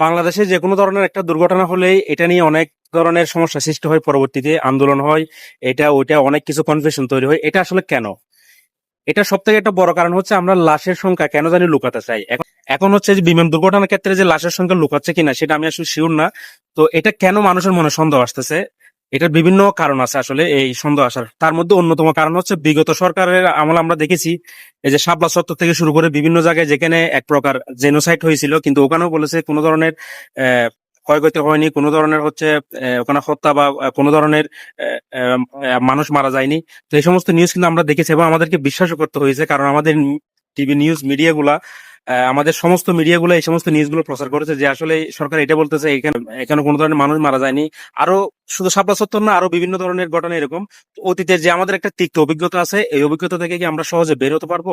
বাংলাদেশে যে কোনো ধরনের একটা দুর্ঘটনা হলেই এটা নিয়ে অনেক ধরনের সমস্যা সৃষ্টি হয়, পরবর্তীতে আন্দোলন হয়। এটা, ওইটা অনেক কিছু কনফিউশন তৈরি হয়। এটা আসলে কেন? এটা সব থেকে একটা বড় কারণ হচ্ছে আমরা লাশের সংখ্যা কেন জানি লুকাতে চাই। এখন- হচ্ছে যে বিমান দুর্ঘটনার ক্ষেত্রে যে লাশের সংখ্যা লুকাচ্ছে কিনা সেটা আমি আসলে শিওর না। তো এটা কেন মানুষের মনে সন্দেহ আসতেছে? এটার বিভিন্ন কারণ আছে আসলে, এই সন্দেহ আসার। তার মধ্যে অন্যতম কারণ হচ্ছে, বিগত সরকারের আমল আমরা দেখেছি, এই যে শাপলা চত্বর থেকে শুরু করে বিভিন্ন জায়গায় যেখানে এক প্রকার জেনোসাইড হয়েছিল, কিন্তু ওখানেও বলেছে কোনো ধরনের ক্ষয়ক্ষতি হয়নি, কোনো ধরনের হচ্ছে ওখানে হত্যা বা কোনো ধরনের মানুষ মারা যায়নি। তো এই সমস্ত নিউজ কিন্তু আমরা দেখেছি এবং আমাদেরকে বিশ্বাসও করতে হয়েছে, কারণ আমাদের টিভি নিউজ মিডিয়াগুলা আমাদের সমস্ত মিডিয়াগুলো এই সমস্ত নিউজগুলো প্রচার করেছে যে আসলে সরকার এটা বলতেছে, এখানে এখানে কোনো ধরনের মানুষ মারা যায়নি। আরও শুধু শাপলা চত্বর না, আরও বিভিন্ন ধরনের ঘটনা এরকম। অতীতের যে আমাদের একটা তিক্ত অভিজ্ঞতা আছে, এই অভিজ্ঞতা থেকে কি আমরা সহজে বের হতে পারব?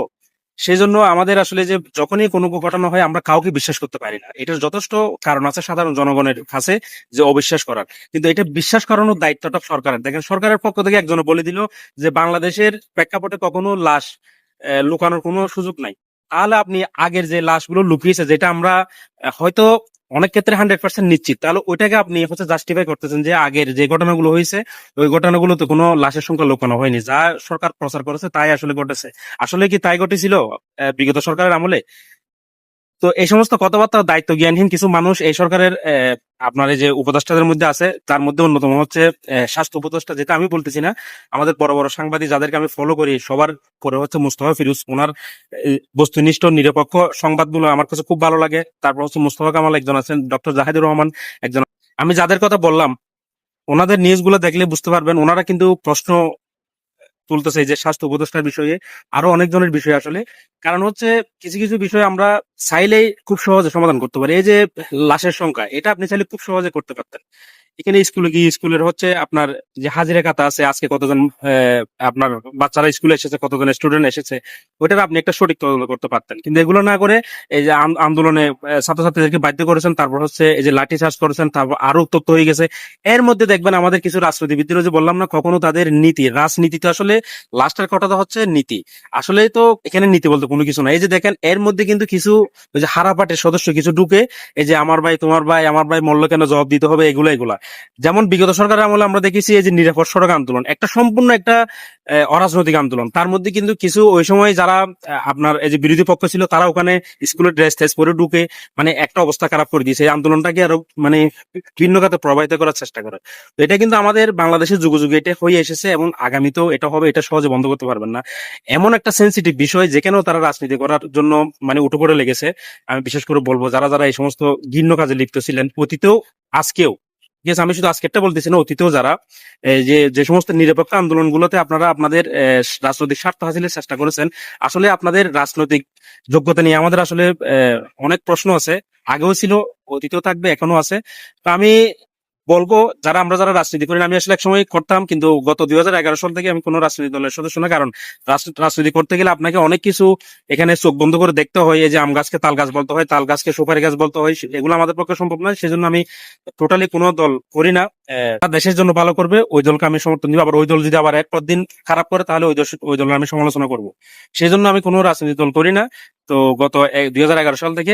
সেই জন্য আমাদের আসলে যে যখনই কোনো ঘটনা হয়, আমরা কাউকে বিশ্বাস করতে পারি না। এটার যথেষ্ট কারণ আছে সাধারণ জনগণের কাছে যে অবিশ্বাস করার। কিন্তু এটা বিশ্বাস করানোর দায়িত্বটা সরকারের। দেখেন, সরকারের পক্ষ থেকে একজনে বলে দিল যে, বাংলাদেশের প্রেক্ষাপটে কখনো লাশ লুকানোর কোনো সুযোগ নাই। তাহলে আপনি আগের যে লাশগুলো লুকিয়েছে, যেটা আমরা হয়তো অনেক ক্ষেত্রে হান্ড্রেড পার্সেন্ট নিশ্চিত, তাহলে ওইটাকে আপনি হচ্ছে জাস্টিফাই করতেছেন যে আগের যে ঘটনাগুলো হয়েছে, ওই ঘটনাগুলোতে কোনো লাশের সংখ্যা লুকানো হয়নি। যা সরকার প্রচার করেছে, তাই আসলে ঘটেছে। আসলে কি তাই ঘটেছিল? বিগত সরকারের আমলে? তো এই সমস্ত কথাবার্তা দায়িত্ব জ্ঞানহীন কিছু মানুষ এই সরকারের আপনার যে উপদেষ্টাদের মধ্যে আছে, তার মধ্যে অন্যতম হচ্ছে স্বাস্থ্য উপদেষ্টা, যেটা আমি বলতেছি না, আমাদের বড় বড় সাংবাদিক যাদেরকে আমি ফলো করি, সবার পরে হচ্ছে মুস্তফা ফিরুজ, ওনার বস্তুনিষ্ঠ, নিরপেক্ষ সংবাদগুলো আমার কাছে খুব ভালো লাগে। তারপর হচ্ছে মুস্তফা কামাল একজন আছেন, ডক্টর জাহিদুর রহমান একজন। আমি যাদের কথা বললাম, ওনাদের নিউজগুলো দেখলে বুঝতে পারবেন, ওনারা কিন্তু প্রশ্ন তুলতেছে এই যে স্বাস্থ্য উপদেষ্টার বিষয়ে, আরও অনেকজনের বিষয় আসলে। কারণ হচ্ছে কিছু কিছু বিষয় আমরা চাইলেই খুব সহজে সমাধান করতে পারি। এই যে লাশের সংখ্যা, এটা আপনি চাইলে খুব সহজে করতে পারতেন। এখানে স্কুলে গিয়ে স্কুলের হচ্ছে আপনার যে হাজিরা খাতা আছে, আজকে কতজন আপনার বাচ্চারা স্কুলে এসেছে, কতজন স্টুডেন্ট এসেছে ওটার আপনি একটা সঠিক তদন্ত করতে পারতেন। কিন্তু এগুলো না করে এই যে আন্দোলনে ছাত্রছাত্রীদেরকে বাধ্য করেছেন, তারপর হচ্ছে এই যে লাঠি চার্জ করেছেন, তারপর আরও উত্তপ্ত হয়ে গেছে। এর মধ্যে দেখবেন আমাদের কিছু রাজনীতিবিদদেরও যে বললাম না, কখনো তাদের নীতি, রাজনীতি তো আসলে লাস্টের কথাটা হচ্ছে নীতি। আসলে তো এখানে নীতি বলতে কোনো কিছু না এই যে দেখেন, এর মধ্যে কিন্তু কিছু ওই যে হারাপাটের সদস্য কিছু ঢুকে, এই যে আমার ভাই, তোমার ভাই, আমার ভাই মল্ল কেন, জবাব দিতে হবে, এগুলো, এগুলা। যেমন বিগত সরকারের আমলে আমরা দেখেছি এই যে নিরাপদ সড়ক আন্দোলন, একটা সম্পূর্ণ একটা অরাজনৈতিক আন্দোলন। তার মধ্যে কিন্তু কিছু ওই সময় যারা আপনার এই যে বিরোধী পক্ষ ছিল, তারা ওখানে স্কুলের ড্রেস টেস পরে ঢুকে মানে একটা অবস্থা খারাপ করে দিয়েছে। এই আন্দোলনটাকে আরও মানে ভিন্ন খাতে প্রভাবিত করার চেষ্টা করে। তো এটা কিন্তু আমাদের বাংলাদেশের যুগ যুগে এটা হয়ে এসেছে এবং আগামীতেও এটা হবে, এটা সহজে বন্ধ করতে পারবেন না। এমন একটা সেন্সিটিভ বিষয় যেখানেও তারা রাজনীতি করার জন্য মানে উঠে পড়ে লেগেছে, আমি বিশেষ করে বলব, যারা যারা এই সমস্ত ঘৃণ্য কাজে লিপ্ত ছিলেন অতীতেও আজকেও। ঠিক আমি শুধু আজকেরটা বলতেছি না, অতীতেও যারা যে যে সমস্ত নিরপেক্ষ আন্দোলনগুলোতে আপনারা আপনাদের রাজনৈতিক স্বার্থ হাসিলের চেষ্টা করেছেন, আসলে আপনাদের রাজনৈতিক যোগ্যতা নিয়ে আমাদের আসলে অনেক প্রশ্ন আছে, আগেও ছিল, অতীতেও থাকবে এখনও আছে। তো আমি বলব, যারা আমরা যারা রাজনীতি করি আমি আসলে একসময় করতাম, কিন্তু গত দুই হাজার এগারো সাল থেকে আমি কোনো রাজনৈতিক দলের সদস্য না। কারণ রাজনীতি করতে গেলে আপনাকে অনেক কিছু এখানে চোখ বন্ধ করে দেখতে হয়, এই যে আম গাছকে তাল গাছ বলতে হয়, তাল গাছকে সুপারি গাছ বলতে হয় এগুলো আমাদের পক্ষে সম্ভব নয়। সেজন্য আমি টোটালি কোনো দল করি না। দেশের জন্য ভালো করবে, ওই দলকে আমি সমর্থন দিব। আবার ওই দল যদি আবার এক পর দিন খারাপ করে, তাহলে ওই দল ওই দলের আমি সমালোচনা করব। সেই জন্য আমি কোনো রাজনৈতিক দল করি না। তো গত দুই হাজার এগারো সাল থেকে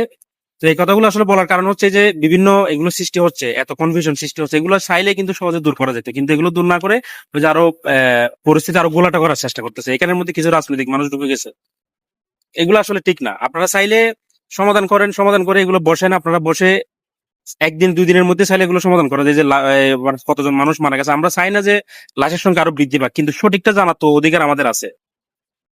তো এই কথাগুলো আসলে বলার কারণ হচ্ছে যে বিভিন্ন এগুলো সৃষ্টি হচ্ছে, এত কনফিউশন সৃষ্টি হচ্ছে, এগুলো চাইলে কিন্তু সহজে দূর করা যেত। কিন্তু এগুলো দূর না করে ওই যে আরও পরিস্থিতি আরও গোলাটা করার চেষ্টা করতেছে। এখানের মধ্যে কিছু রাজনৈতিক মানুষ ঢুকে গেছে। এগুলো আসলে ঠিক না। আপনারা চাইলে সমাধান করেন, সমাধান করে এগুলো বসেন। আপনারা বসে একদিন দুই দিনের মধ্যে চাইলে এগুলো সমাধান করা যায়। যে মানে কতজন মানুষ মারা গেছে। আমরা চাই না যে লাশের সংখ্যা আরও বৃদ্ধি পাক, কিন্তু সঠিকটা জানা তো অধিকার আমাদের আছে।